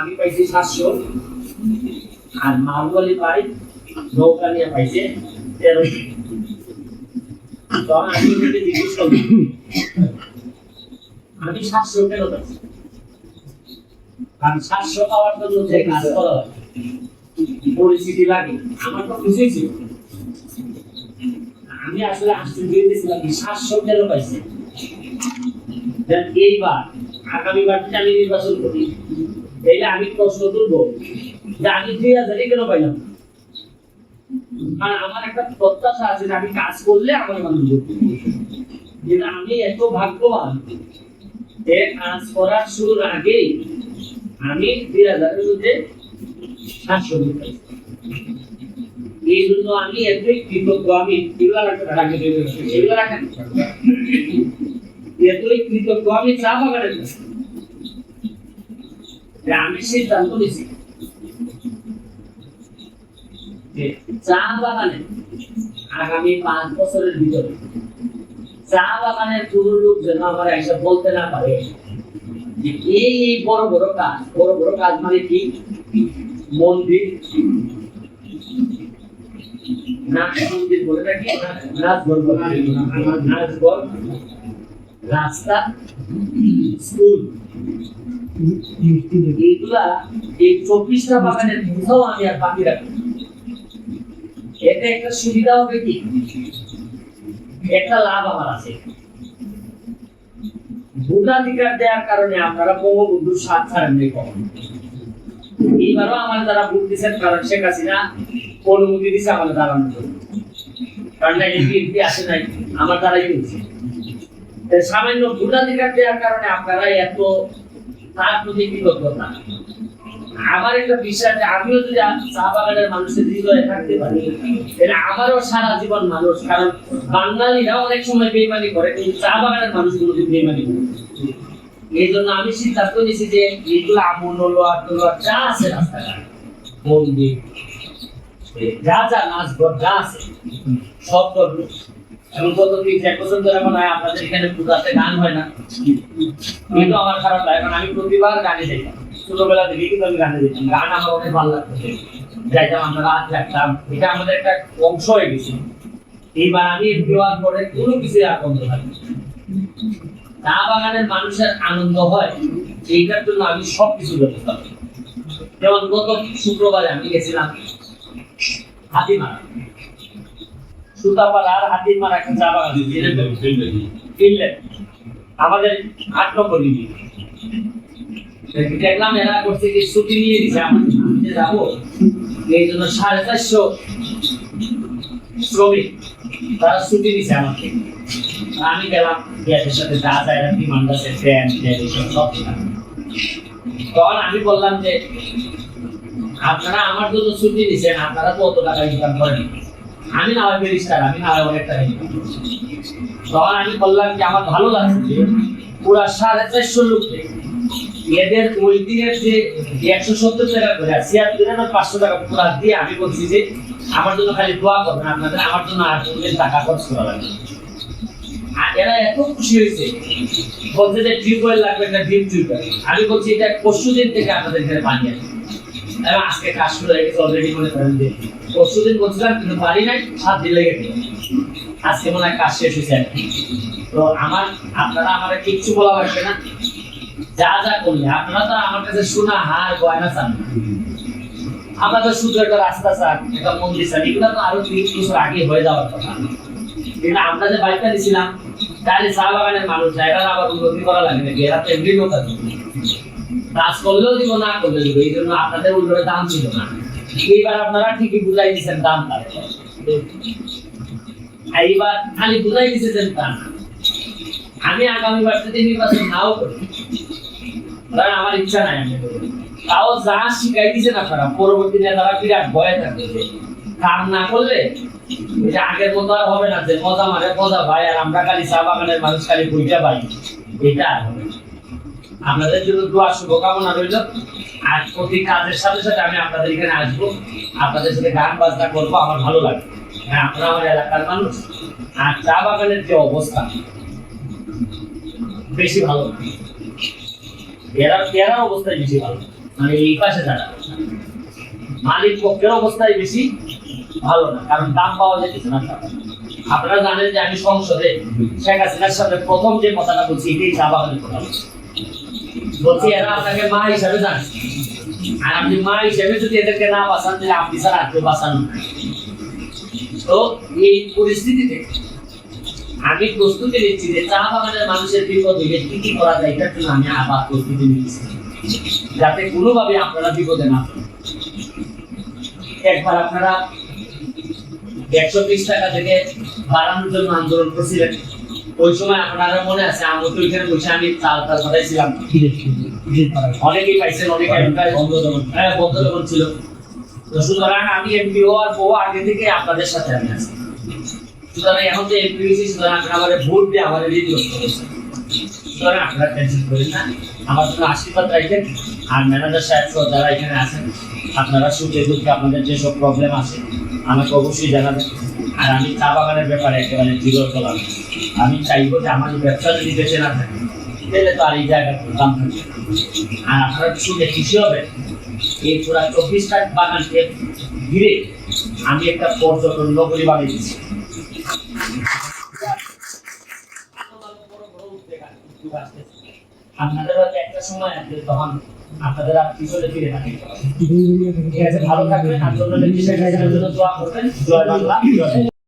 আমি পাইছি সাতশো। আর পাই পাইছে তেরো তো আমি সাতশো কেন পাইছি? কারণ সাতশো পাওয়ার জন্য যে কাজ পরিস্থিতি লাগে, আমার তো খুশি ছিল আমি আসলে আশ্চর্য গেছিলাম কি সাতশো কেন পাইছে? এইবার, আগামীবার আমি নির্বাচন করি তাইলে আমি প্রশ্ন তুলবো যে আমি দুই হাজারই কেন পাইলাম? কারণ আমার একটা প্রত্যাশা আছে যে আমি কাজ করলে আমার মানুষ কিন্তু আমি এত ভাগ্যবান যে কাজ করার শুরুর আগেই আমি দুই হাজারের মধ্যে এই জন্য আমি এতই কৃতজ্ঞ। আমি এগুলো এগুলো রাখেন। এতই কৃতজ্ঞ। আমি চা বাগানের কাছে যে আমি সিদ্ধান্ত নিয়েছি চা বাগানে আগামী পাঁচ বছরের ভিতরে চা বাগানের কোনো লোক যেন আমার এসে বলতে না পারে যে এই এই বড় বড় কাজ, বড় বড় কাজ মানে কি? মন্দির। নাচ মন্দির বলে থাকি নাচঘর নাচঘর রাস্তা, স্কুল। এইগুলা এই চব্বিশটা বাগানের আমি আর বাকি রাখি এটা একটা সুবিধা হবে কি? একটা লাভ আমার আছে। ভোটাধিকার দেওয়ার কারণে আপনারা বঙ্গবন্ধুর ছাড়েন এইবারও আমার ভোট দিচ্ছেন কারণ শেখ হাসিনা অনুমতি দিচ্ছে কারণ এমপি আসে নাই, আমার দ্বারাই হয়েছে। সামান্য ভোটাধিকার দেওয়ার কারণে আপনারা এত তার প্রতি কৃতজ্ঞতা। আমার একটা বিশ্বাস আমিও যদি চা মানুষের হৃদয়ে থাকতে পারি এটা আমারও সারা জীবন মানুষ, কারণ বাঙালিরা অনেক সময় বেইমানি করে, কিন্তু চা বাগানের মানুষগুলো বেইমানি করে, এই জন্য আমি সিদ্ধান্ত নিয়েছি যে এগুলো আমন হলো আর যা আছে রাস্তাঘাট, মন্দির যা যা নাচ যা আছে, সব গত তিন বছর ধরে মনে হয় আপনাদের এখানে পূজাতে গান হয় না। কিন্তু আমার খারাপ লাগে কারণ আমি প্রতিবার গানে যাইতাম ছোটবেলা থেকে কিন্তু আমি গানে যেতাম গান আমার অনেক ভালো লাগতো। যাইতাম আমরা রাত জাগতাম। এটা আমাদের একটা অংশ হয়ে গেছে। এইবার আমি বিবাহ করে কোনো কিছু আর বন্ধ থাকি চা বাগানের মানুষের আনন্দ হয় এইটার জন্য আমি সব কিছু ব্যবস্থা করি। যেমন গত শুক্রবারে আমি গেছিলাম হাতিমারা। সুতাপাড়ার হাতিমারা একটা চা বাগান ফিনল্যান্ড আমাদের আট নম্বর ইউনিট দেখলাম এরা করছে যে ছুটি নিয়ে দিছে আমি যাব। এই জন্য সাড়ে চারশো শ্রমিক তারা ছুটি দিছে আমাকে। আমি গেলাম গ্যাসের সাথে যা যা এরা ডিমান্ড আছে ফ্যান ফ্যান এইসব সব তখন আমি বললাম যে আপনারা আমার জন্য ছুটি দিচ্ছেন আপনারা তো অত টাকা ইনকাম করেন? আমি না হয় ব্যারিস্টার আমি না হয় অনেক টাকা তখন আমি বললাম যে আমার ভালো লাগছে, পুরা সাড়ে চারশো লোককে এদের ওই দিনের যে একশো সত্তর টাকা করে ছিয়াত্তর না পাঁচশো টাকা পুরা দিয়ে আমি বলছি যে, আমার জন্য খালি দোয়া করবেন আপনাদের, আমার জন্য আর কোনোদিন টাকা খরচ করা লাগবে আর এরা এত খুশি হয়েছে, বলছে যে, টিউবওয়েল লাগবে একটা ডিপ টিউবওয়েল। আমি বলছি, এটা পরশু দিন থেকে আপনাদের এখানে আছে এবং আজকে কাজ অলরেডি মনে করেন পরশু দিন বলছিলাম, কিন্তু পারি নাই লেগে আজকে মনে হয় কাজ শেষ হয়েছে তো আমার, আপনারা কিচ্ছু বলা লাগবে না। যা যা করলে, আপনারা তো আমার কাছে হার, গয়না চান। আমরা তো শুধু একটা রাস্তা চান একটা মন্দির চান এগুলো তো আরও তিরিশ বছর আগে হয়ে যাওয়ার কথা। কিন্তু আমরা যে বাড়িটা দিয়েছিলাম তাহলে চা বাগানের মানুষ এরা আবার উন্নতি করা লাগে নাকি এরা তো এমনি লোক আছে। কাজ করলেও দিব, না করলেও দিব। এই জন্য আপনাদের উন্নয়নের দাম ছিল না। এইবার আপনারা ঠিকই বুঝাই দিচ্ছেন দাম তার এইবার খালি বুঝাই দিচ্ছেন না। আমি আগামীবার যদি নির্বাচন নাও করি কারণ আমার ইচ্ছা নাই আমি তাও যা শিখাই দিচ্ছেন আপনারা, পরবর্তী নেতারা বিরাট ভয়ে থাকবে কাম না করলে আগের মতো আর হবে না, যে মজা মানে মজা ভাই, আর আমরা খালি চা বাগানের মানুষ খালি বইটা পাই এটা আর হবে না। আপনাদের জন্য দোয়া, শুভকামনা রইল। আর প্রতি কাজের সাথে সাথে আমি আপনাদের এখানে আসব। আপনাদের সাথে গান বাজনা করব, আমার ভালো লাগে হ্যাঁ আপনারা আমার এলাকার মানুষ। আর চা বাগানের যে অবস্থা, বেশি ভালো এরা এরা অবস্থায় বেশি ভালো। মানে এই পাশে যারা মালিক পক্ষের অবস্থায় বেশি ভালো না, কারণ দাম পাওয়া যেতেছে না আপনারা জানেন যে আমি সংসদে শেখ হাসিনার সাথে প্রথম যে কথাটা বলছি, এটাই চা বাগানের কথা বলছি। বলছি, এরা আপনাকে মা হিসাবে জানে। আর আপনি মা হিসাবে যদি এদেরকে না বাঁচান, তাহলে আপনি স্যার আজকে বাঁচান তো এই পরিস্থিতিতে আমি প্রস্তুতি নিচ্ছি যে চা বাগানের মানুষের বিপদ হইলে কি কি করা যায়, এটার জন্য আমি আবার প্রস্তুতি নিচ্ছি। যাতে কোনোভাবে আপনারা বিপদে না একবার আপনারা একশো বিশ টাকা থেকে বাড়ানোর জন্য আন্দোলন করছিলেন। ওই সময় আপনারা মনে আছে আমি তো বসে আমি টাল পাঠাইছিলাম অনেকেই পাইছেন অনেকে বন্ধ দমন হ্যাঁ বন্ধ দমন ছিল। তো সুতরাং আমি এমপি হওয়ার পর আগে থেকে আপনাদের সাথে আমি আছি। সুতরাং এখন এমপি হয়েছি সুতরাং আমাদের ভোট দিয়ে আমাদের সুতরাং আপনারা টেনশন করেন না। আমার জন্য আশীর্বাদ রাখবেন। আর ম্যানেজার সাহেব সহ যারা এখানে আছেন আপনারা সুখে দুঃখে আপনাদের যেসব প্রবলেম আছে আমাকে অবশ্যই জানাবেন। আর আমি চা বাগানের ব্যাপারে একেবারে দৃঢ় চলাম আমি চাইব যে আমার ব্যবসা যদি বেঁচে না থাকে, তাহলে তো আর এই জায়গার দাম থাকবে। আর আপনারা শুনে খুশি হবে এই পুরা চব্বিশটা বাগানকে ঘিরে আমি একটা পর্যটন নগরী বানিয়ে দিচ্ছি আপনাদের হয়তো একটা সময় আসবে তখন আপনাদের আর পিছনে ফিরে থাকেন ঠিক আছে ভালো থাকবেন। আন্দোলনের বিষয়ে দোয়া করবেন। জয় বাংলা